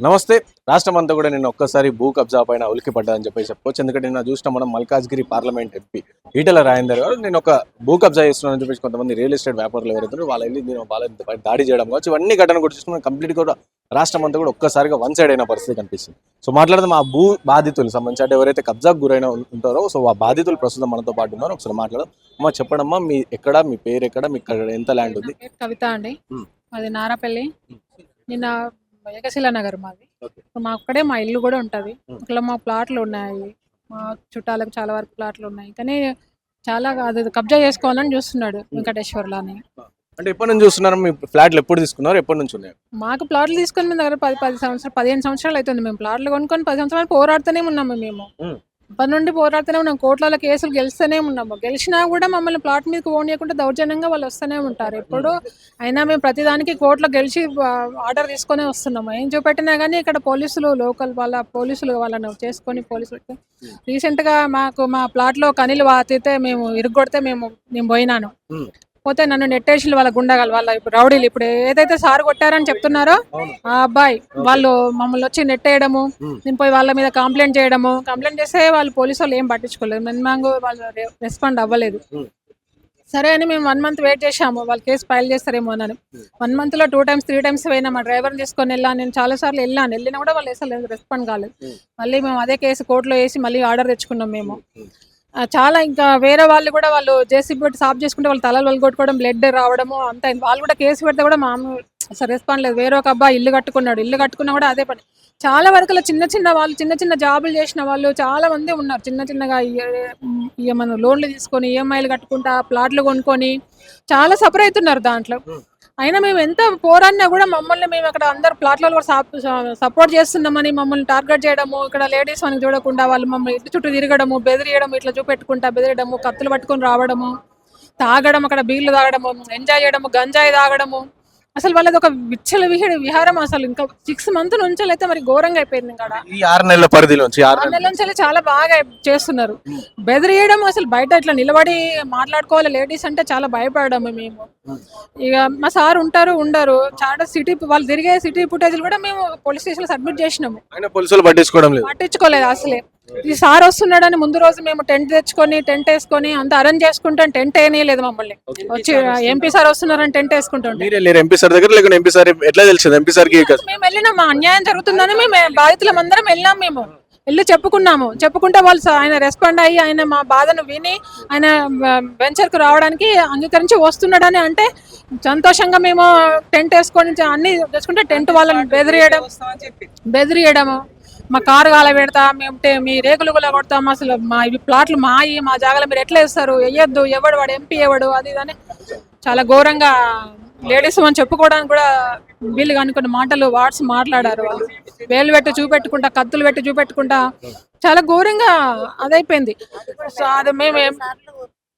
నమస్తే. రాష్ట్రం అంతా కూడా నేను ఒక్కసారి భూ కబ్జా పైన ఉలికి పడ్డాదని చెప్పేసి చెప్పుకోవచ్చు. ఎందుకంటే నేను చూసిన మనం మల్కాజ్గిరి పార్లమెంట్ ఎంపీ ఈటల రాజేందర్ గారు నేను ఒక భూ కబ్జా చేస్తున్నానని చెప్పేసి కొంతమంది రియల్ ఎస్టేట్ వ్యాపారులు ఎవరైతే వాళ్ళు వెళ్ళి నేను వాళ్ళ దాడి చేయడం కావచ్చు ఇవన్నీ ఘటన కూడా చూసుకుని కంప్లీట్ కూడా రాష్ట్రం అంతా కూడా ఒక్కసారిగా వన్ సైడ్ అయిన పరిస్థితి కనిపిస్తుంది. సో మాట్లాడదాం ఆ భూ బాధితులకు సంబంధించి అంటే ఎవరైతే కబ్జాకు గురైన ఉంటారో సో ఆ బాధితులు ప్రస్తుతం మనతో పాటు ఉన్నారు ఒకసారి మాట్లాడదాం. అమ్మా చెప్పడమ్మా మీ ఎక్కడ మీ పేరు ఎక్కడ మీ ఎంత ల్యాండ్ ఉంది? కవిత అండి. అది నారాపల్లి. నిన్న ఏకశిలా నగర్ మాది. మా అక్కడే మా ఇల్లు కూడా ఉంటది. అక్కడ మా ప్లాట్లు ఉన్నాయి. మా చుట్టాలకు చాలా వరకు ప్లాట్లు ఉన్నాయి. కానీ చాలా అది కబ్జా చేసుకోవాలని చూస్తున్నాడు వెంకటేశ్వర్లు అని అంటే ఎప్పటి నుంచి చూస్తున్నారు? మీ ఫ్లాట్లు ఎప్పుడు తీసుకున్నారు? ఎప్పటి నుంచి ఉన్నాయి? మాకు ప్లాట్లు తీసుకొని మీ దగ్గర పది పది సంవత్సరాలు పదిహేను సంవత్సరాలు అవుతుంది. మేము ప్లాట్లు కొనుక్కొని పది సంవత్సరాలు పోరాడుతూనే ఉన్నాము మేము. అప్పటి నుండి పోరాడుతూనే ఉన్నాం. కోట్లలో కేసులు గెలుస్తూనే ఉన్నాము గెలిచినా కూడా మమ్మల్ని ప్లాట్ మీదకి ఓనియకుండా దౌర్జన్యంగా వాళ్ళు వస్తూనే ఉంటారు. ఎప్పుడు అయినా మేము ప్రతిదానికి కోర్టులో గెలిచి ఆర్డర్ తీసుకొని వస్తున్నాము ఏం చూపెట్టినా కానీ ఇక్కడ పోలీసులు లోకల్ వాళ్ళ పోలీసులు వాళ్ళను చేసుకొని పోలీసులు రీసెంట్గా మాకు మా ప్లాట్లో కనీలు వాతితే మేము ఇరుగొడితే మేము నేను పోయినాను. పోతే నన్ను నెట్టేసి వాళ్ళ గుండగలు వాళ్ళ ఇప్పుడు రౌడీలు. ఇప్పుడు ఏదైతే సార్ కొట్టారని చెప్తున్నారో ఆ అబ్బాయి వాళ్ళు మమ్మల్ని వచ్చి నెట్టేయడము. నేను పోయి వాళ్ళ మీద కంప్లైంట్ చేయడము కంప్లైంట్ చేస్తే వాళ్ళు పోలీసు వాళ్ళు ఏం పట్టించుకోలేదు. మెన్మాంగు వాళ్ళు రెస్పాండ్ అవ్వలేదు. సరే అని మేము వన్ మంత్ వెయిట్ చేసాము వాళ్ళు కేసు ఫైల్ చేస్తారేమో అని వన్ మంత్లో టూ టైమ్స్ త్రీ టైమ్స్ పోయినా మా డ్రైవర్ని తీసుకొని వెళ్ళాను నేను చాలా సార్లు వెళ్ళాను. వెళ్ళినా కూడా వాళ్ళు అసలు రెస్పాండ్ కాలేదు. మళ్ళీ మేము అదే కేసు కోర్టులో వేసి మళ్ళీ ఆర్డర్ తెచ్చుకున్నాం మేము. చాలా ఇంకా వేరే వాళ్ళు కూడా వాళ్ళు జేసీబీ పెట్టి సాఫ్ చేసుకుంటే వాళ్ళు తలలు వాళ్ళు కొట్టుకోవడం బ్లడ్ రావడము అంత వాళ్ళు కూడా కేసు పెడితే కూడా మామూలు అసలు రెస్పాండ్ లేదు. వేరే ఒక అబ్బాయి ఇల్లు కట్టుకున్నాడు. ఇల్లు కట్టుకున్నా కూడా అదే పని. చాలా వరకు చిన్న చిన్న వాళ్ళు చిన్న చిన్న జాబులు చేసిన వాళ్ళు చాలా మంది ఉన్నారు. చిన్న చిన్నగా ఏమన్నా లోన్లు తీసుకొని ఈఎంఐలు కట్టుకుంటా ప్లాట్లు కొనుక్కొని చాలా సఫర్ అవుతున్నారు దాంట్లో. Hmm. అయినా మేము ఎంత పోరాడినా కూడా మమ్మల్ని మేము అక్కడ అందరు ప్లాట్లలో కూడా సపోర్ట్ చేస్తున్నామని మమ్మల్ని టార్గెట్ చేయడము ఇక్కడ లేడీస్ మనకి చూడకుండా వాళ్ళు మమ్మల్ని ఇంటి చుట్టూ తిరగడము బెదిరియడం ఇట్లా చూపెట్టుకుంటా బెదిరియడము కత్తులు పట్టుకొని రావడము తాగడం అక్కడ బీర్లు తాగడము ఎంజాయ్ చేయడము గంజాయి తాగడము. అసలు వాళ్ళది ఒక విచ్చల విహిడ విహారం అసలు. ఇంకా సిక్స్ మంత్ నుంచి అయితే మరి ఘోరంగా అయిపోయింది ఇక్కడ ఈ ఆరు నెలల పరిధిలోంచి ఆరు ఆరు నెలల నుంచి చాలా బాగా చేస్తున్నారు. బెదిరియడం అసలు బయట ఇట్లా నిలబడి మాట్లాడుకోవాలి లేడీస్ అంటే చాలా భయపడడం మేము. ఇక మా సార్ ఉంటారు ఉండరు. చాలా సిటీ వాళ్ళు తిరిగే సిటీ ఫుటేజ్లు కూడా మేము పోలీస్ స్టేషన్ సబ్మిట్ చేసినాము. పట్టించుకోలేదు అసలే. ఈ సార్ వస్తున్నాడని ముందు రోజు మేము టెంట్ తెచ్చుకొని టెంట్ వేసుకొని అంత అరేంజ్ చేసుకుంటాం టెంట్ వేయలేదు మమ్మల్ని. వచ్చి ఎంపీ సార్ వస్తున్నారని టెంట్ వేసుకుంటుంటే. మీరు ఎంపీ సార్ దగ్గర లేకుంటే ఎంపీ సార్ ఎట్లా తెలిసింది? ఎంపీ సార్కి మేము వెళ్ళినాం మా అన్యాయం జరుగుతుందని మేము బాధితులం అందరం వెళ్ళాం మేము. వెళ్ళి చెప్పుకున్నాము. చెప్పుకుంటే వాళ్ళు ఆయన రెస్పాండ్ అయ్యి ఆయన మా బాధను విని ఆయన వెంచర్కు రావడానికి అంగీకరించి వస్తున్నాడని అంటే సంతోషంగా మేము టెంట్ వేసుకొని అన్ని తెచ్చుకుంటే టెంట్ వాళ్ళని బెదిరియడం బెదిరియడము. మా కారు గాల పెడతా మేము మీ రేకులు కూడా కొడతాం అసలు. మా ఇవి ప్లాట్లు మాయి మా జాగాలో మీరు ఎట్లా వేస్తారు? వేయొద్దు ఎవడు వాడు ఎంపీ ఎవడు? అది ఇదని అని చాలా ఘోరంగా లేడీస్ అని చెప్పుకోవడానికి కూడా వీళ్ళు అనుకున్న మాటలు వాట్స్ మాట్లాడారు వాళ్ళు. వేలు పెట్టి చూపెట్టుకుంటా కత్తులు పెట్టి చూపెట్టుకుంటా. చాలా ఘోరంగా అదైపోయింది. సో అది మేము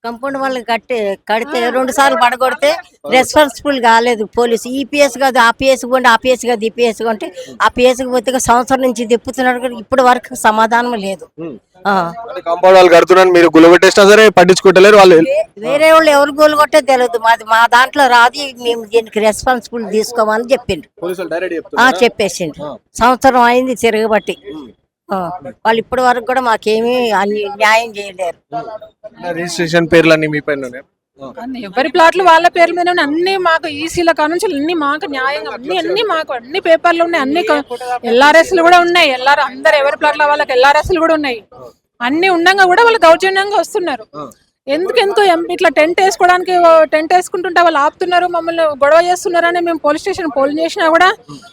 కంపౌండ్ వాళ్ళకి కట్టి కడితే రెండు సార్లు పడగొడితే రెస్పాన్సిబుల్ కాలేదు పోలీసు. ఈ పిఎస్ కాదు ఆ పిఎస్ కొంటే ఆ పిఎస్ కాదు ఈ పిఎస్ కొంటే ఆ పిఎస్ పోతే సంవత్సరం నుంచి తిప్పుతున్నాడు కానీ ఇప్పటి వరకు సమాధానం లేదు. ఆ. కాంపౌండ్ వాళ్ళు కడుతున్నాను మీరు సరే పట్టించుకుంటలేరు వాళ్ళు. వేరే వాళ్ళు ఎవరు గోలు కొట్టే తెలియదు మాది మా దాంట్లో రాదు మేము దీనికి రెస్పాన్సిబుల్ తీసుకోమని చెప్పిండు. పోలీసులు డైరెక్ట్ ఆ చెప్పేసిండు. సంవత్సరం అయింది తిరగబట్టి. వాళ్ళు ఇప్పటి వరకు కూడా మాకేమీ అన్ని న్యాయం చేయలేరు. రిజిస్ట్రేషన్ పేర్లు అన్ని మీ పైన ఎవరి ప్లాట్లు వాళ్ళ పేర్ల మీద ఉన్నాయి. అన్ని మాకు ఈసీల కానుంచి అన్ని మాకు న్యాయంగా అన్ని అన్ని మాకు అన్ని పేపర్లు ఉన్నాయి అన్ని ఎల్ఆర్ఎస్లు కూడా ఉన్నాయి ఎల్ఆర్ అందరు ఎవరి ప్లాట్ల వాళ్ళకి ఎల్ఆర్ఎస్లు కూడా ఉన్నాయి. అన్ని ఉండగా కూడా వాళ్ళు దౌర్జన్యంగా వస్తున్నారు. ఎందుకు ఎందుకు ఇట్లా టెంట్ వేసుకోవడానికి టెంట్ వేసుకుంటుంటే వాళ్ళు ఆపుతున్నారు మమ్మల్ని గొడవ చేస్తున్నారు అని మేము పోలీస్ స్టేషన్ పోల్ చేసినా కూడా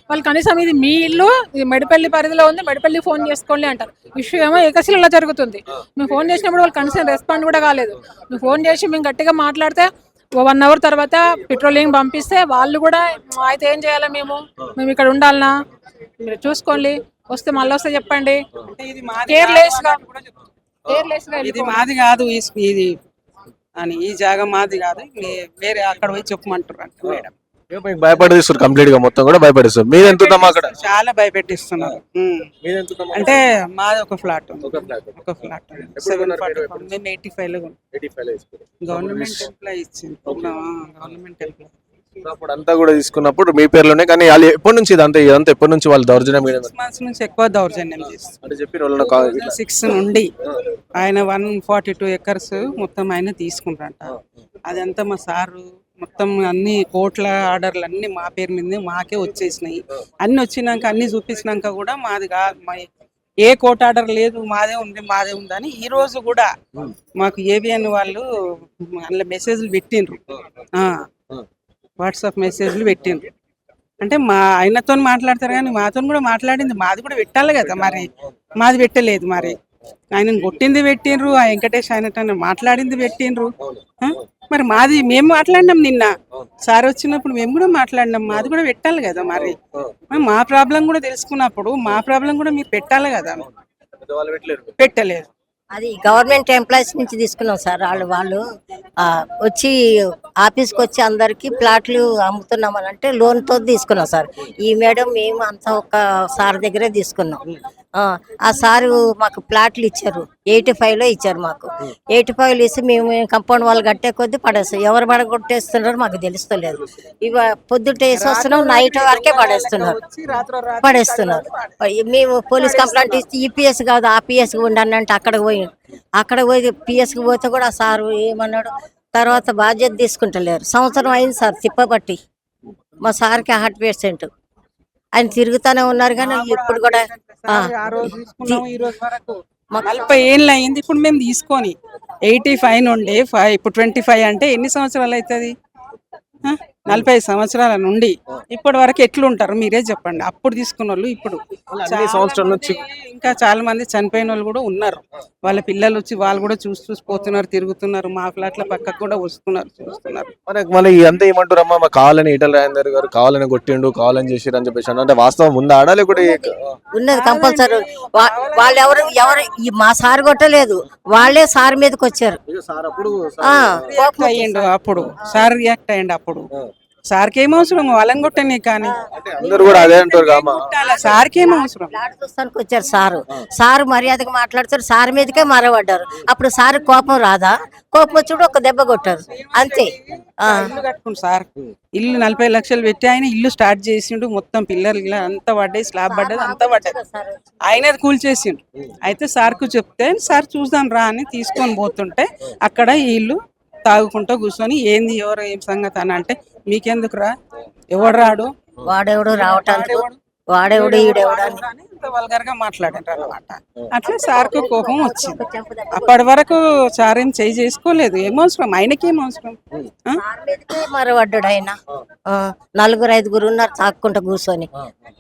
వాళ్ళు కనీసం ఇది మీ ఇల్లు ఇది మెడిపల్లి పరిధిలో ఉంది మెడిపల్లి ఫోన్ చేసుకోండి అంటారు. ఇష్యూ ఏమో ఏకశిలలో జరుగుతుంది. మేము ఫోన్ చేసినప్పుడు వాళ్ళు కనీసం రెస్పాండ్ కూడా కాలేదు. మేము ఫోన్ చేసి మేము గట్టిగా మాట్లాడితే వన్ అవర్ తర్వాత పెట్రోలింగ్ పంపిస్తే వాళ్ళు కూడా అయితే ఏం చేయాలి మేము? మేము ఇక్కడ ఉండాలనా? మీరు చూసుకోండి వస్తే మళ్ళీ వస్తే చెప్పండి. ఇది ఇది. మాది కాదు ఇది అని ఈ జాగా మాది కాదు వేరే అక్కడ పోయి చెప్పమంటారు అంట మేడం. భయపడేస్తారు కంప్లీట్గా మొత్తం కూడా భయపడేస్తారు మీరు ఎంత అక్కడ? చాలా భయపెట్టిస్తున్నారు? అంటే మాది ఒక ఫ్లాట్ ఉంది. ఒక ఫ్లాట్ మేము ఎయిటీ ఫైవ్లో కొన్నాం. 85 లో వేసుకున్నారు. గవర్నమెంట్ ఎంప్లాయ్ ఇచ్చింది. గవర్నమెంట్ ఎంప్లాయ్ అప్పుడు అంతా కూడా తీసుకున్నప్పుడు మీ పేర్లోనే కానీ వాళ్ళు ఎప్పటి నుంచి ఇదంతా ఇదంతా ఎప్పటి నుంచి వాళ్ళు దౌర్జన్యం సిక్స్ మంత్స్ నుంచి ఎక్కువ దౌర్జన్యం చేస్తారు అంటే చెప్పి వాళ్ళని కా- ఇట్లా సిక్స్ నుండి ఆయన వన్ ఫార్టీ టూ ఎకర్స్ మొత్తం ఆయన తీసుకుంటారంట. అదంతా మా సారు మొత్తం అన్ని కోట్ల ఆర్డర్లు అన్ని మా పేరు మీదే మాకే వచ్చేసినాయి. అన్ని వచ్చినాక అన్ని చూపించినాక కూడా మాది కా మా ఏ కోర్ట్ ఆర్డర్ లేదు మాదే ఉంది మాదే ఉంది అని ఈ రోజు కూడా మాకు ఏబిఎన్ వాళ్ళు అందులో మెసేజ్లు పెట్టిండ్రు. వాట్సాప్ మెసేజ్లు పెట్టిండ్రు అంటే మా ఆయనతో మాట్లాడతారు కానీ మాతో కూడా మాట్లాడింది. మాది కూడా పెట్టాలి కదా మరి. మాది పెట్టలేదు మరి. ఆయన కొట్టింది పెట్టిండ్రు ఆ వెంకటేష్ ఆయన మాట్లాడింది పెట్టిండ్రు. మరి మాది మేము మాట్లాడినాం నిన్న. సార్ వచ్చినప్పుడు మేము కూడా మాట్లాడినాం. మాది కూడా పెట్టాలి కదా మరి. మా ప్రాబ్లం కూడా తెలుసుకున్నప్పుడు మా ప్రాబ్లం కూడా మీరు పెట్టాలి కదా. పెట్టలేదు. అది గవర్నమెంట్ ఎంప్లాయీస్ నుంచి తీసుకున్నాం సార్ వాళ్ళు. వాళ్ళు వచ్చి ఆఫీస్కి వచ్చి అందరికి ప్లాట్లు అమ్ముతున్నామని అంటే లోన్తో తీసుకున్నాం సార్. ఈ మేడం మేము అంతా ఒక సార్ దగ్గరే తీసుకున్నాం. ఆ, సారు మాకు ప్లాట్లు ఇచ్చారు. ఎయిటీ ఫైవ్లో ఇచ్చారు మాకు. ఎయిటీ ఫైవ్లు ఇస్తే మేము కంపౌండ్ వాళ్ళు కట్టే కొద్దీ పడేస్తాం. ఎవరు పడగొట్టేస్తున్నారో మాకు తెలుస్తలేదు. ఇవ పొద్దుట వేసి వస్తున్నాం నైట్ వరకే పడేస్తున్నారు. పడేస్తున్నారు. మేము పోలీస్ కంప్లైంట్ ఇస్తే ఈపీఎస్ కాదు ఆ పిఎస్ ఉండండి అంటే అక్కడికి పోయి అక్కడ పోయి పిఎస్కి పోతే కూడా ఆ సారు ఏమన్నాడు తర్వాత బాధ్యత తీసుకుంటలేరు. సంవత్సరం అయింది సార్ తిప్పబట్టి మా సార్కి హార్ట్ పేషెంట్. ఆయన తిరుగుతూనే ఉన్నారు కానీ ఇప్పుడు కూడా నలభై ఏళ్ళు అయింది ఇప్పుడు మేము తీసుకొని. ఎయిటీ ఫైవ్ నుండి ఫైవ్ ఇప్పుడు ట్వంటీ ఫైవ్ అంటే ఎన్ని సంవత్సరాలు అవుతుంది? నలభై సంవత్సరాల నుండి ఇప్పటి వరకు ఎట్లుంటారు? మీరే చెప్పండి. అప్పుడు తీసుకున్న వాళ్ళు ఇప్పుడు సంవత్సరాల నుంచి మంది ఇంకా చాలా మంది చనిపోయిన వాళ్ళు కూడా ఉన్నారు. వాళ్ళ పిల్లలు వచ్చి వాళ్ళు కూడా చూసి చూసి పోతున్నారు తిరుగుతున్నారు మా ఫ్లాట్ల పక్కకు కూడా వస్తున్నారు చూస్తున్నారు. మళ్ళీ అంతా ఏమంటారమ్మా మా కావాలని ఈటల రాజేందర్ గారు కావాలని కొట్టిండు కావాలని చేసిరు అని చెప్పేసి. అంటే వాస్తవం ఉందా? ఆడా లేకుంటే ఉన్నది. కంపల్సరీ. వాళ్ళు ఎవరు ఎవరు ఈ మా సార్ కొట్టలేదు. వాళ్ళే సార్ మీదకి వచ్చారు సార్ అప్పుడు ఆ, రియాక్ట్ అయ్యిండు అప్పుడు. సార్ రియాక్ట్ అయ్యిండు అప్పుడు. సార్కి ఏం అవసరం? వాళ్ళని కొట్టని కానీ. అందరు కూడా అదే అంటారు? సార్కి ఏం అవసరం చూస్తానికి వచ్చారు సారు. సారు మర్యాదగా మాట్లాడుతారు సార్ మీదకే మరవడ్డారు అప్పుడు సార్ కోపం రాదా? కోపం వచ్చి ఒక దెబ్బ కొట్టారు. అంతే. ఆ. ఇల్లు కట్టుకుంటు సార్. ఇల్లు నలభై లక్షలు పెట్టి ఆయన ఇల్లు స్టార్ట్ చేసిండు. మొత్తం పిల్లలు ఇలా అంతా పడ్డాయి స్లాబ్ పడ్డది అంతా పడ్డది. ఆయన అది కూల్ చేసిండు. అయితే సార్కు చెప్తే సార్ చూద్దాం రా అని తీసుకొని పోతుంటే అక్కడ ఈ ఇల్లు తాగుకుంటూ కూర్చొని ఏంది ఎవరు ఏం సంగతి అని అంటే మీకెందుకు రా ఎవడు రాడు? వాడెవడు రావటానికి వాడెవడు ఈడెవడు అని వల్గర్గా మాట్లాడారు అనమాట అట్లా సార్కు కోపం వచ్చింది. అప్పటి వరకు సార్ ఏం చేయి చేసుకోలేదు ఏం అవసరం? ఆయనకి ఏం అవసరం మరవడ్డాడు ఆయన. ఆ, నలుగురు ఐదుగురు ఉన్నారు తాక్కుంటూ కూర్చొని.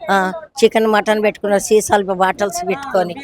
ఆ, చికెన్ మటన్ పెట్టుకున్నారు సీసాలు బాటిల్స్ పెట్టుకొని.